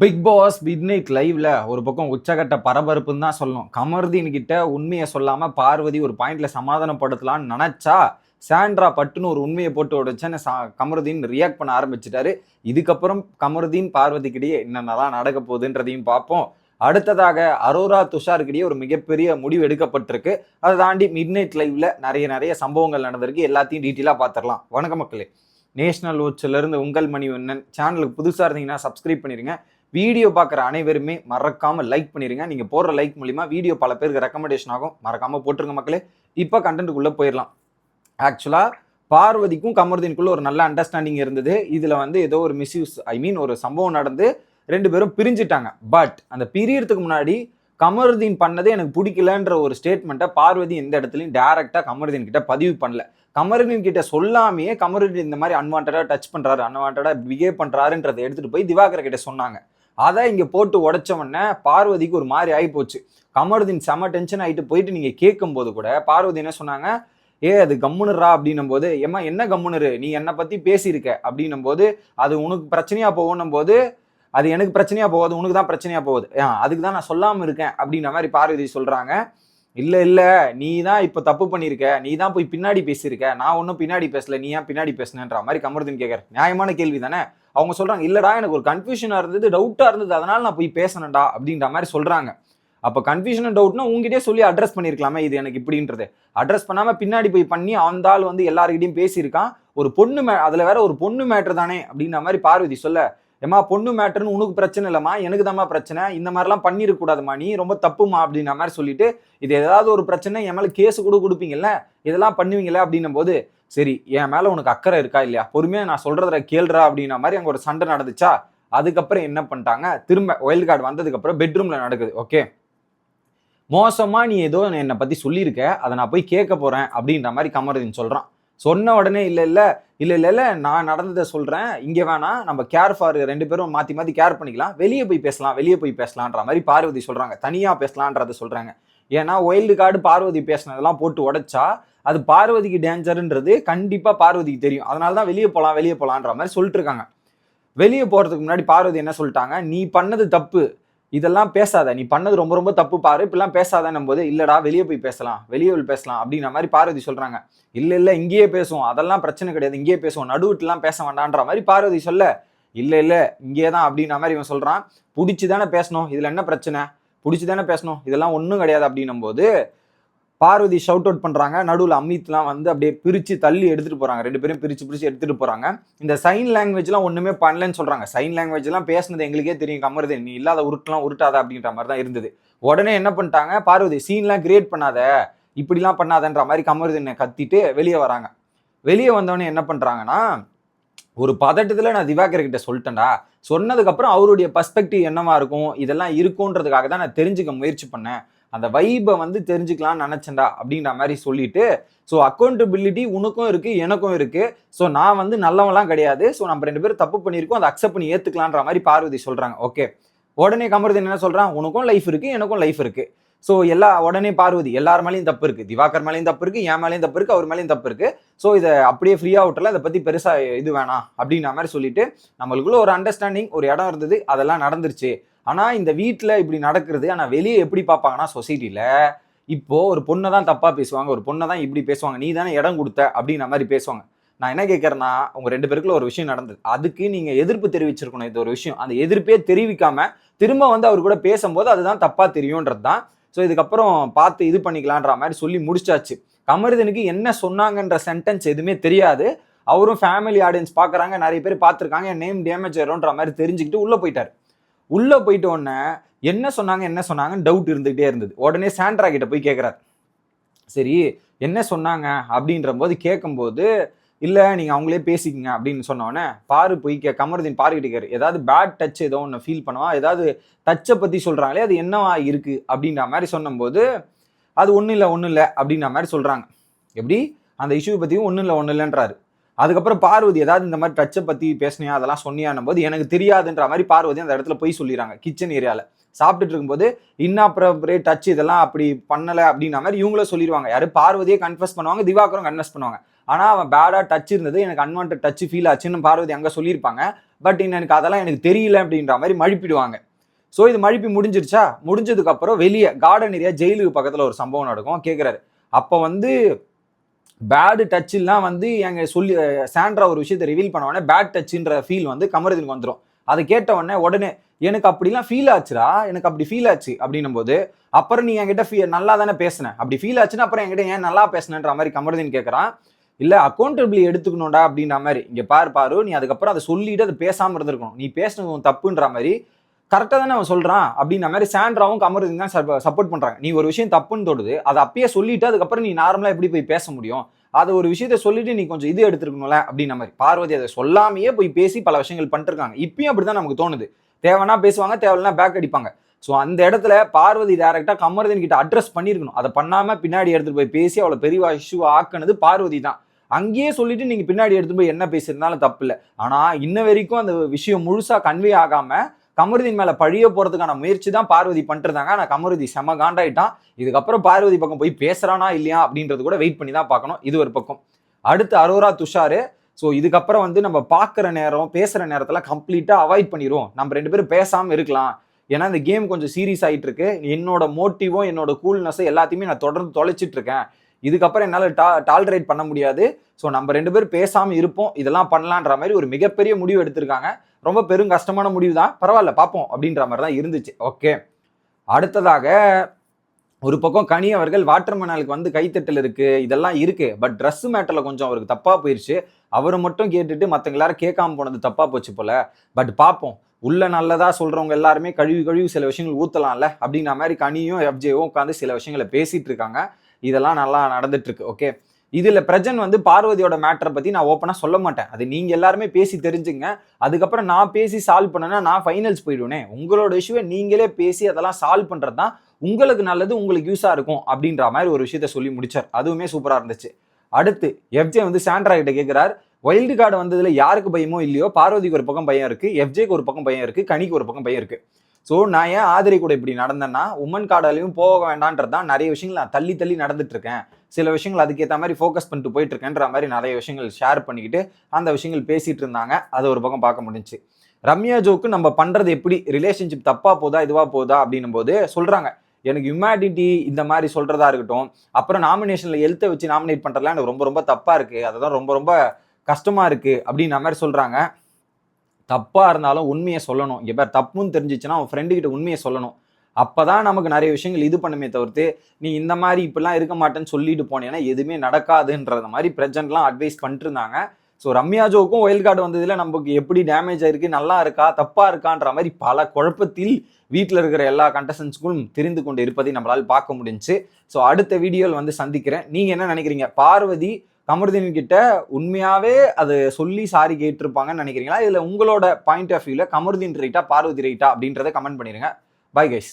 Big pass mid night லைவ்ல ஒரு பக்கம் உச்சகட்ட பரபரப்புன்னு தான் சொல்லணும். கமர்தீன் கிட்ட உண்மையை சொல்லாம பார்வதி ஒரு பாயிண்ட்ல சமாதானப்படுத்தலாம்னு நினைச்சா சாண்ட்ரா பட்டுன்னு ஒரு உண்மையை போட்டு உடைச்சேன்னு சா- கமருதீன் ரியாக்ட் பண்ண ஆரம்பிச்சிட்டாரு. இதுக்கப்புறம் கமருதீன் பார்வதிக்கிடையே என்னென்னலாம் நடக்க போகுதுன்றதையும் பார்ப்போம். அடுத்ததாக அரோரா துஷாருக்கிடையே ஒரு மிகப்பெரிய முடிவு எடுக்கப்பட்டிருக்கு. அதை தாண்டி மிட் நைட் லைவ்ல நிறைய நிறைய சம்பவங்கள் நடந்திருக்கு. எல்லாத்தையும் டீட்டெயிலாக பார்த்துடலாம். வணக்க மக்களே. நேஷனல் இருந்து உங்கள் மணிவண்ணன். சேனலுக்கு புதுசாக இருந்தீங்கன்னா சப்ஸ்கிரைப் பண்ணிடுங்க வீடியோ பார்க்குற அனைவருமே மறக்காமல் லைக் பண்ணிடுங்க நீங்கள் போடுற லைக் மூலிமா வீடியோ பல பேருக்கு ரெக்கமெண்டேஷன் ஆகும். மறக்காமல் போட்டுருங்க மக்களே. இப்போ கண்டென்ட்டுக்குள்ளே போயிடலாம் ஆக்சுவலாக பார்வதிக்கும் கமருதீனுக்குள்ள ஒரு நல்ல அண்டர்ஸ்டாண்டிங் இருந்தது. இதில் வந்து ஏதோ ஒரு மிஸ்யூஸ் ஐ மீன் ஒரு சம்பவம் நடந்து ரெண்டு பேரும் பிரிஞ்சிட்டாங்க. பட் அந்த பிரியறதுக்கு முன்னாடி கமருதீன் பண்ணதே எனக்கு பிடிக்கலன்ற ஒரு ஸ்டேட்மெண்ட்டை பார்வதி எந்த இடத்துலையும் டேரெக்டாக கமருதீன் கிட்ட பதிவு பண்ணல. கமருதீன் கிட்ட சொல்லாமையே கமருதீன் இந்த மாதிரி அன்வான்டாக டச் பண்ணுறாரு அன்வான்டாக பிஹேவ் பண்ணுறாருன்றதை எடுத்துகிட்டு போய் திவாகர் கிட்ட சொன்னாங்க. அதை இங்கே போட்டு உடச்ச உடனே பார்வதிக்கு ஒரு மாதிரி ஆகி போச்சு. கமருதீன் செம டென்ஷன் ஆகிட்டு போயிட்டு நீங்கள் கேட்கும்போது கூட பார்வதி என்ன சொன்னாங்க? ஏ அது கம்முனுரா அப்படின்னும் போது ஏம்மா என்ன கம்முனரு? நீ என்னை பற்றி பேசியிருக்க அப்படின்னும் போது அது உனக்கு பிரச்சனையாக போகணும் போது அது எனக்கு பிரச்சனையாக போகுது உனக்கு தான் பிரச்சனையாக போகுது. ஆ, அதுக்கு தான் நான் சொல்லாமல் இருக்கேன் அப்படின்ற மாதிரி பார்வதி சொல்கிறாங்க இல்லை இல்லை. நீ தான் இப்போ தப்பு பண்ணியிருக்க நீ தான் போய் பின்னாடி பேசியிருக்க. நான் ஒன்றும் பின்னாடி பேசல. நீ ஏன் பின்னாடி பேசுனன்ற மாதிரி கமருதீன் கேட்கற நியாயமான கேள்வி தானே? அவங்க சொல்கிறாங்க இல்லைடா எனக்கு ஒரு கன்ஃபியூஷனாக இருந்தது டவுட்டாக இருந்தது. அதனால நான் போய் பேசணும்டா அப்படின்ற மாதிரி சொல்கிறாங்க அப்போ கன்ஃபியூஷன் டவுட்னா உங்ககிட்டயே சொல்லி அட்ரஸ் பண்ணியிருக்கலாமே இது எனக்கு இப்படின்றது. அட்ரஸ் பண்ணாமல் பின்னாடி போய் பண்ணி அந்த ஆள் வந்து எல்லாருக்கிட்டையும் பேசியிருக்கான். ஒரு பொண்ணு மே அதில் வேற ஒரு பொண்ணு மேட்ரு தானே அப்படின்ற மாதிரி பார்வதி சொல்ல ஏமா பொண்ணு மேட்டர்னு உனக்கு பிரச்சனை இல்லைம்மா எனக்கு தாம்மா பிரச்சனை இந்த மாதிரிலாம் பண்ணிருக்க நீ ரொம்ப தப்புமா அப்படின்ற மாதிரி சொல்லிட்டு இது ஏதாவது ஒரு பிரச்சனை என் மேலே கேஸ் கூட கொடுப்பீங்கல்ல இதெல்லாம் பண்ணுவீங்களே அப்படின்னும் போது சரி என் மேலே உனக்கு அக்கறை இருக்கா இல்லையா? பொறுமையாக நான் சொல்கிறத கேள்றா அப்படின்ற மாதிரி அங்கே ஒரு சண்டை நடந்துச்சா? அதுக்கப்புறம் என்ன பண்ணிட்டாங்க? திரும்ப ஒயில்ட் கார்டு வந்ததுக்கப்புறம் பெட்ரூமில் நடக்குது ஓகே மோசமாக நீ ஏதோ என்னை பற்றி சொல்லியிருக்க அதை நான் போய் கேட்க போகிறேன் அப்படின்ற மாதிரி கமருதீன் சொல்கிறான் சொன்ன உடனே இல்லை இல்லை இல்லை இல்லை இல்லை நான் நடந்ததை சொல்கிறேன் இங்கே வேணாம் நம்ம கேர் ஃபார் ரெண்டு பேரும் மாற்றி மாற்றி கேர் பண்ணிக்கலாம். வெளியே போய் பேசலாம் வெளியே போய் பேசலான்ற மாதிரி பார்வதி சொல்கிறாங்க தனியாக பேசலான்றத சொல்கிறாங்க ஏன்னா ஒயில்டு கார்டு பார்வதி பேசினதெல்லாம் போட்டு உடைச்சா அது பார்வதிக்கு டேஞ்சருன்றது கண்டிப்பாக பார்வதிக்கு தெரியும். அதனால தான் வெளியே போகலாம் வெளியே போகலான்ற மாதிரி சொல்லிட்டு இருக்காங்க. வெளியே போகிறதுக்கு முன்னாடி பார்வதி என்ன சொல்லிட்டாங்க? நீ பண்ணது தப்பு. இதெல்லாம் பேசாத. நீ பண்ணது ரொம்ப ரொம்ப தப்பு பாரு. இப்படிலாம் பேசாதன்னும் போது இல்லடா வெளியே போய் பேசலாம் வெளியே போய் பேசலாம் அப்படிங்கிற மாதிரி பார்வதி சொல்றாங்க. இல்ல இல்ல இங்கேயே பேசுவோம். அதெல்லாம் பிரச்சனை கிடையாது. இங்கேயே பேசுவோம். நடுவுட்டுலாம் பேச வேண்டான்ற மாதிரி பார்வதி சொல்ல. இல்ல இல்ல இங்கே தான் அப்படின்ற மாதிரி இவன் சொல்றான். பிடிச்சி தானே பேசணும். இதுல என்ன பிரச்சனை? பிடிச்சி தானே பேசணும். இதெல்லாம் ஒன்றும் கிடையாது அப்படின்னும் போது பார்வதி ஷவுட் அவுட் பண்ணுறாங்க நடுவில் அமித்லாம் வந்து அப்படியே பிரித்து தள்ளி எடுத்துகிட்டு போகிறாங்க ரெண்டு பேரும் பிரித்து பிரித்து எடுத்துகிட்டு போகிறாங்க இந்த சைன் லாங்குவேஜ்லாம் ஒன்றுமே பண்ணலன்னு சொல்கிறாங்க சைன் லாங்குவேஜ்லாம் பேசுனது எங்களுக்கே தெரியும் கமருது. நீ இல்லாத உருட்டலாம் உருட்டாத அப்படின்ற மாதிரி தான் இருந்தது. உடனே என்ன பண்ணிட்டாங்க பார்வதி சீன்லாம் கிரியேட் பண்ணாத. இப்படிலாம் பண்ணாதன்ற மாதிரி கமருதீனை கத்திட்டு வெளியே வராங்க. வெளியே வந்தவொடனே என்ன பண்ணுறாங்கன்னா ஒரு பதட்டத்தில் நான் திவாகர் கிட்ட சொல்லிட்டேன்டா. சொன்னதுக்கப்புறம் அவருடைய பர்ஸ்பெக்டிவ் என்னவா இருக்கும்? இதெல்லாம் இருக்குன்றதுக்காக தான் நான் தெரிஞ்சுக்க முயற்சி பண்ணேன். அந்த வைபை வந்து தெரிஞ்சுக்கலாம்னு நினைச்சேன்டா அப்படின்ற மாதிரி சொல்லிட்டு ஸோ அக்கௌண்டபிலிட்டி உனக்கும் இருக்குது எனக்கும் இருக்குது ஸோ நான் வந்து நல்லவெல்லாம் கிடையாது. ஸோ நம்ம ரெண்டு பேரும் தப்பு பண்ணியிருக்கோம் அதை அக்செப்ட் பண்ணி ஏற்றுக்கலான்ற மாதிரி பார்வதி சொல்கிறாங்க ஓகே உடனே கமருதன் என்ன சொல்கிறான் உனக்கும் லைஃப் இருக்குது எனக்கும் லைஃப் இருக்குது ஸோ எல்லா உடனே பார்வதி எல்லார் மேலேயும் தப்பு இருக்குது திவாகர் மேலேயும் தப்பு இருக்குது என் மேலேயும் தப்பு இருக்குது அவர் மேலேயும் தப்பு இருக்குது ஸோ இதை அப்படியே ஃப்ரீயாக விட்டல இதை பற்றி பெருசாக இது வேணாம் அப்படின்ற மாதிரி சொல்லிட்டு நம்மளுக்குள்ள ஒரு அண்டர்ஸ்டாண்டிங் ஒரு இடம் இருந்தது அதெல்லாம் நடந்துருச்சு. ஆனால் இந்த வீட்டில் இப்படி நடக்கிறது ஆனால் வெளியே எப்படி பார்ப்பாங்கன்னா சொசைட்டியில் இப்போது ஒரு பொண்ணை தான் தப்பாக பேசுவாங்க ஒரு பொண்ணை தான் இப்படி பேசுவாங்க நீ தானே இடம் கொடுத்த அப்படின்ற மாதிரி பேசுவாங்க. நான் என்ன கேட்குறேன்னா உங்கள் ரெண்டு பேருக்குள்ள ஒரு விஷயம் நடந்தது. அதுக்கு நீங்கள் எதிர்ப்பு தெரிவிச்சிருக்கணும் இது ஒரு விஷயம். அந்த எதிர்ப்பே தெரிவிக்காம திரும்ப வந்து அவர் கூட பேசும்போது அதுதான் தப்பாக தெரியுன்றது தான். ஸோ இதுக்கப்புறம் பார்த்து இது பண்ணிக்கலான்ற மாதிரி சொல்லி முடிச்சாச்சு. கமருதனுக்கு என்ன சொன்னாங்கன்ற சென்டென்ஸ் எதுவுமே தெரியாது. அவரும் ஃபேமிலி ஆடியன்ஸ் பார்க்குறாங்க நிறைய பேர் பார்த்துருக்காங்க என் நேம் டேமேஜ் ஆயிரும்ன்ற மாதிரி தெரிஞ்சுக்கிட்டு உள்ளே போயிட்டார். உள்ளே போயிட்ட உடனே என்ன சொன்னாங்க என்ன சொன்னாங்கன்னு டவுட் இருந்துகிட்டே இருந்தது. உடனே சாண்ட்ரா கிட்ட போய் கேட்குறாரு சரி என்ன சொன்னாங்க அப்படின்ற போது கேட்கும்போது இல்லை நீங்கள் அவங்களே பேசிக்கங்க அப்படின்னு சொன்னோடனே பாரு போய் கே கமருதீன் பாரு கிட்டக்காரு ஏதாவது பேட் டச் ஏதோ ஒன்று ஃபீல் பண்ணுவா? ஏதாவது டச்சை பற்றி சொல்கிறாங்களே அது என்னவா இருக்குது அப்படின்ற மாதிரி சொன்னபோது அது ஒன்றும் இல்லை ஒன்றும் இல்லை அப்படின்ற மாதிரி சொல்கிறாங்க எப்படி? அந்த இஷ்யூ பற்றியும் ஒன்றும் இல்லை ஒன்றும் இல்லைன்றாரு அதுக்கப்புறம் பார்வதி ஏதாவது இந்த மாதிரி டச்சை பற்றி பேசினியா? அதெல்லாம் சொன்னியான்னும் போது எனக்கு தெரியாதுன்ற மாதிரி பார்வதி அந்த இடத்துல போய் சொல்லிடுறாங்க கிச்சன் ஏரியாவில் சாப்பிட்டுட்டு இருக்கும்போது இன்னாப்ரேட் டச் இதெல்லாம் அப்படி பண்ணலை அப்படின்ற மாதிரி இவங்களும் சொல்லிடுவாங்க யாரு? பார்வதியே கன்ஃபஸ் பண்ணுவாங்க திவாகரும் கன்ஃபஸ் பண்ணுவாங்க. ஆனால் அவன் பேடாக டச் இருந்தது எனக்கு அன்வான்ட் டச் ஃபீல் ஆச்சுன்னு பார்வதி அங்கே சொல்லியிருப்பாங்க. பட் எனக்கு அதெல்லாம் எனக்கு தெரியல அப்படின்ற மாதிரி மழுப்பிடுவாங்க. ஸோ இது மழுப்பி முடிஞ்சிருச்சா? முடிஞ்சதுக்கு அப்புறம் வெளியே கார்டன் ஏரியா ஜெயிலுக்கு பக்கத்தில் ஒரு சம்பவம் நடக்கும் கேட்குறாரு அப்போ வந்து பேடு டச்சுலாம் வந்து எங்க சொல்லி சாண்ட்ரா ஒரு விஷயத்தை ரிவீல் பண்ண உடனே பேட் டச்சுன்ற ஃபீல் வந்து கமருதீனுக்கு வந்துடும் அதை கேட்ட உடனே உடனே எனக்கு அப்படிலாம் ஃபீல் ஆச்சுடா எனக்கு அப்படி ஃபீல் ஆச்சு. அப்படின்னும் போது அப்புறம் நீ என்கிட்ட ஃபீ நல்லா தானே பேசின. அப்படி ஃபீல் ஆச்சுன்னா அப்புறம் என்கிட்ட ஏன் நல்லா பேசினன்ற மாதிரி கமருதீன் கேட்குறான் இல்லை அக்கௌண்டபிளி எடுத்துக்கணும்டா. அப்படின்ற மாதிரி இங்கே பாரு பாரு நீ அதுக்கப்புறம் அதை சொல்லிட்டு அதை பேசாமல் இருந்திருக்கணும். நீ பேசினது தப்புன்ற மாதிரி கரெக்டாக தானே அவன் சொல்கிறான் அப்படின்ற மாதிரி சாண்ட்ராவும் கமருதீன் தான் சப்போர்ட் பண்ணுறாங்க நீ ஒரு விஷயம் தப்புன்னு தோடுது அதை அப்பயே சொல்லிட்டு அதுக்கப்புறம் நீ நார்மலாக எப்படி போய் பேச முடியும்? அதை ஒரு விஷயத்த சொல்லிட்டு நீ கொஞ்சம் இது எடுத்துருக்கணும்ல? அப்படின்ற மாதிரி. பார்வதி அதை சொல்லாமையே போய் பேசி பல விஷயங்கள் பண்ணிருக்காங்க. இப்பயும் அப்படி அப்படிதான் நமக்கு தோணுது. தேவைன்னா பேசுவாங்க தேவைன்னா பேக் அடிப்பாங்க. ஸோ அந்த இடத்துல பார்வதி டேரக்டா கமருதீன் கிட்ட அட்ரஸ் பண்ணியிருக்கணும் அதை பண்ணாமல் பின்னாடி எடுத்துகிட்டு போய் பேசி அவ்வளோ பெரிய இஷ்யூ ஆக்குனது பார்வதி தான். அங்கேயே சொல்லிட்டு நீங்கள் பின்னாடி எடுத்துகிட்டு போய் என்ன பேசியிருந்தாலும் தப்பு இல்லை. ஆனால் இன்ன வரைக்கும் அந்த விஷயம் முழுசாக கன்வே ஆகாமல் கமருதின் மேல பழிய போறதுக்கான முயற்சி தான் பார்வதி பண்ணிருந்தாங்க. ஆனா கமருதி செம காண்டாயிட்டான். இதுக்கப்புறம் பார்வதி பக்கம் போய் பேசுறானா இல்லையா அப்படின்றது கூட வெயிட் பண்ணி தான் பார்க்கணும். இது ஒரு பக்கம். அடுத்து அரோரா துஷாரு. ஸோ இதுக்கப்புறம் வந்து நம்ம பார்க்குற நேரம் பேசுகிற நேரத்தில் கம்ப்ளீட்டாக அவாய்ட் பண்ணிடுவோம் நம்ம ரெண்டு பேரும் பேசாமல் இருக்கலாம். ஏன்னா இந்த கேம் கொஞ்சம் சீரியஸ் ஆகிட்டு இருக்கு என்னோட மோட்டிவும் என்னோட கூல்னஸும் எல்லாத்தையுமே நான் தொடர்ந்து தொலைச்சிட்டு இருக்கேன். இதுக்கப்புறம் என்னால் டா டாலரேட் பண்ண முடியாது. ஸோ நம்ம ரெண்டு பேரும் பேசாமல் இருப்போம். இதெல்லாம் பண்ணலான்ற மாதிரி ஒரு மிகப்பெரிய முடிவு எடுத்திருக்காங்க. ரொம்ப பெரும் கஷ்டமான முடிவு தான் பரவாயில்ல பார்ப்போம் அப்படின்ற மாதிரி தான் இருந்துச்சு. ஓகே அடுத்ததாக ஒரு பக்கம் கனி அவர்கள் வாட்டர்மேனுக்கு வந்து கைத்தட்டல் இருக்கு இதெல்லாம் இருக்கு பட் ட்ரெஸ் மேட்டர்ல கொஞ்சம் அவருக்கு தப்பா போயிருச்சு. அவரை மட்டும் கேட்டுட்டு மற்றவங்க எல்லாரும் கேட்காம போனது தப்பா போச்சு போல. பட் பார்ப்போம். உள்ள நல்லதா சொல்றவங்க எல்லாருமே கழுவி கழுவி சில விஷயங்கள் ஊத்தலாம்ல அப்படிங்கிற மாதிரி கனியும் எஃப்ஜேவும் உட்காந்து சில விஷயங்களை பேசிட்டு இருக்காங்க. இதெல்லாம் நல்லா நடந்துட்டு இருக்கு. ஓகே இதுல பிரஜன் வந்து பார்வதியோட மேட்டரை பத்தி நான் ஓப்பனா சொல்ல மாட்டேன். அது நீங்க எல்லாருமே பேசி தெரிஞ்சுங்க. அதுக்கப்புறம் நான் பேசி சால்வ் பண்ணேன்னா நான் ஃபைனல்ஸ் போயிடுவேனே. உங்களோட இஷ்யூவை நீங்களே பேசி அதெல்லாம் சால்வ் பண்ணுறது தான் உங்களுக்கு நல்லது உங்களுக்கு யூஸா இருக்கும் அப்படின்ற மாதிரி ஒரு விஷயத்த சொல்லி முடிச்சார். அதுவுமே சூப்பரா இருந்துச்சு. அடுத்து எஃப்ஜே வந்து சாண்ட்ரா கிட்ட கேட்கிறார் வைல்டு கார்டு வந்ததுல யாருக்கு பயமோ இல்லையோ பார்வதிக்கு ஒரு பக்கம் பயம் இருக்கு எஃப்ஜேக்கு ஒரு பக்கம் பயம் இருக்கு கனிக்கு ஒரு பக்கம் பயம் இருக்கு. ஸோ நான் ஏன் ஆதிரை கூட இப்படி நடந்தேன்னா உமன் கார்டாலையும் போக வேண்டான்றது தான் நிறைய விஷயங்கள் நான் தள்ளி தள்ளி நடந்துட்டு இருக்கேன். சில விஷயங்கள் அதுக்கேற்ற மாதிரி ஃபோக்கஸ் பண்ணிட்டு போயிட்டு இருக்கேன்ற மாதிரி நிறைய விஷயங்கள் ஷேர் பண்ணிக்கிட்டு அந்த விஷயங்கள் பேசிட்டு இருந்தாங்க. அது ஒரு பக்கம் பார்க்க முடிஞ்சுச்சு. ரம்யா ஜோக்கு நம்ம பண்ணுறது எப்படி? ரிலேஷன்ஷிப் தப்பாக போதா இதுவாக போதா அப்படின்னும் போது சொல்கிறாங்க எனக்கு ஹியூமனிட்டி இந்த மாதிரி சொல்கிறதா இருக்கட்டும். அப்புறம் நாமினேஷனில் எழுத்த வச்சு நாமினேட் பண்ணுறதுலாம் எனக்கு ரொம்ப ரொம்ப தப்பாக இருக்குது அதுதான் ரொம்ப ரொம்ப கஷ்டமாக இருக்குது அப்படின்ற மாதிரி சொல்கிறாங்க தப்பாக இருந்தாலும் உண்மையை சொல்லணும். இங்கே பேர் தப்புன்னு தெரிஞ்சிச்சுன்னா அவன் ஃப்ரெண்டு கிட்ட உண்மையை சொல்லணும். அப்போ தான் நமக்கு நிறைய விஷயங்கள் இது பண்ணுமே தவிர்த்து நீ இந்த மாதிரி இப்படிலாம் இருக்க மாட்டேன்னு சொல்லிட்டு போனேன்னா எதுவுமே நடக்காதுன்றத மாதிரி பிரசன்ட்லாம் அட்வைஸ் பண்ணிருந்தாங்க ஸோ ரம்யா ஜோக்கும் ஒயில் கார்டு வந்ததில் நமக்கு எப்படி டேமேஜ் ஆயிருக்கு நல்லா இருக்கா தப்பா இருக்கான்ற மாதிரி பல குழப்பத்தில் வீட்டில் இருக்கிற எல்லா கண்டஸ்டன்ஸ்க்கும் தெரிந்து கொண்டு இருப்பதை நம்மளால் பார்க்க முடிஞ்சு ஸோ அடுத்த வீடியோவில் வந்து சந்திக்கிறேன். நீங்கள் என்ன நினைக்கிறீங்க? பார்வதி கமருதீன் கிட்ட உண்மையாவே அது சொல்லி சாரி கேட்டிருப்பாங்கன்னு நினைக்கிறீங்களா? இதுல உங்களோட பாயிண்ட் ஆஃப் வியூல கமருதீன் ரைட்டா பார்வதி ரைட்டா அப்படின்றத கமெண்ட் பண்ணிருங்க. Bye guys